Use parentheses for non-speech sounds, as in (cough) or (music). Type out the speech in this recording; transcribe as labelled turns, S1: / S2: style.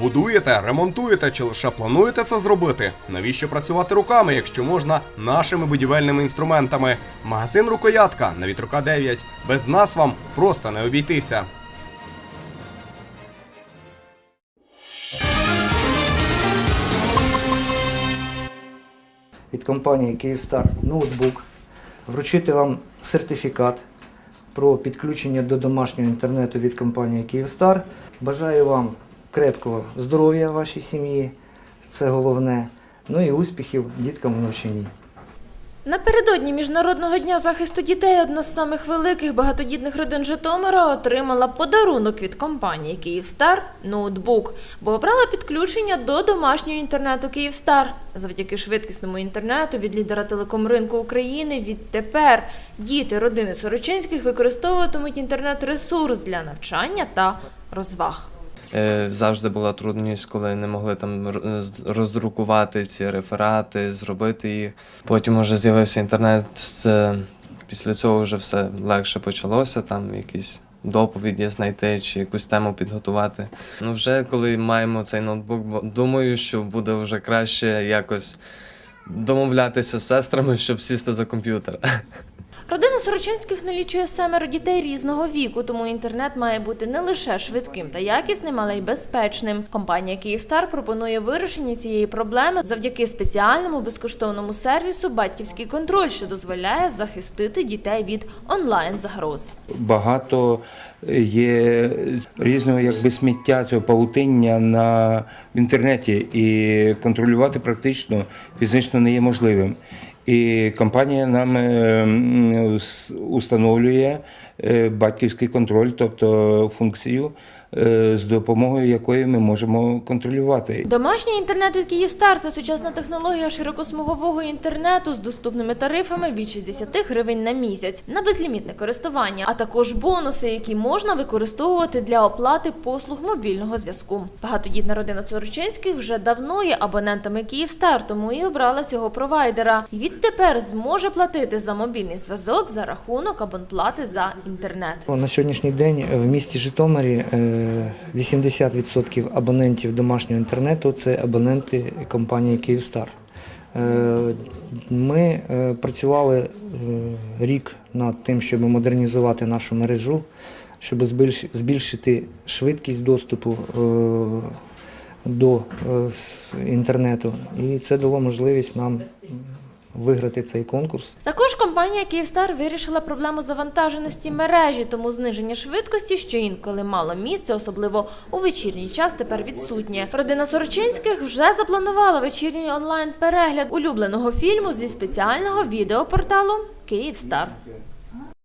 S1: Будуєте, ремонтуєте чи лише плануєте це зробити? Навіщо працювати руками, якщо можна нашими будівельними інструментами? Магазин Рукоятка на вітрука 9. Без нас вам просто не обійтися.
S2: від компанії Київстар ноутбук, вручити вам сертифікат про підключення до домашнього інтернету від компанії Київстар. Бажаю вам крепкого здоров'я вашій сім'ї, це головне. Ну і успіхів діткам у навчанні.
S3: Напередодні Міжнародного дня захисту дітей одна з самих великих багатодітних родин Житомира отримала подарунок від компанії Київстар ноутбук, бо обрала підключення до домашнього інтернету Київстар. Завдяки швидкісному інтернету від лідера телекомринку України відтепер діти родини Сорочинських використовуватимуть інтернет-ресурс для навчання та розваг.
S4: Е, Завжди була трудність, коли не могли там р- роздрукувати ці реферати, зробити їх. Потім вже з'явився інтернет. Після цього вже все легше почалося, там якісь доповіді знайти чи якусь тему підготувати. Ну, вже коли маємо цей ноутбук, думаю, що буде вже краще якось домовлятися з сестрами, щоб сісти за комп'ютер. (laughs)
S3: Родина Сорочинських налічує семеро дітей різного віку, тому інтернет має бути не лише швидким та якісним, але й безпечним. Компанія Київстар пропонує вирішення цієї проблеми завдяки спеціальному безкоштовному сервісу Батьківський контроль, що дозволяє захистити дітей від онлайн загроз.
S5: багато є різного якби сміття цього павутиння на інтернеті, і контролювати практично фізично не є можливим. І компанія нам е, с- установлює е, батьківський контроль, тобто функцію, е, з допомогою якої ми можемо контролювати.
S3: Домашній інтернет від Київстар це сучасна технологія широкосмугового інтернету з доступними тарифами від 60 гривень на місяць на безлімітне користування, а також бонуси, які можна використовувати для оплати послуг мобільного зв'язку. Багатодітна родина Сорочинських вже давно є абонентами Київстар, тому і обрала цього провайдера. І відтепер зможе платити за мобільний зв'язок за рахунок абонплати за інтернет.
S2: На сьогоднішній день в місті Житомирі е, 80% абонентів домашнього інтернету це абоненти компанії Київстар. Е, Ми е, працювали е, рік над тим, щоб модернізувати нашу мережу, щоб збільшити швидкість доступу до інтернету. І це дало можливість нам виграти цей конкурс.
S3: Також компанія Київстар вирішила проблему завантаженості мережі, тому зниження швидкості, що інколи мало місця, особливо у вечірній час, тепер відсутнє. Родина Сорочинських вже запланувала вечірній онлайн перегляд улюбленого фільму зі спеціального відеопорталу Київстар.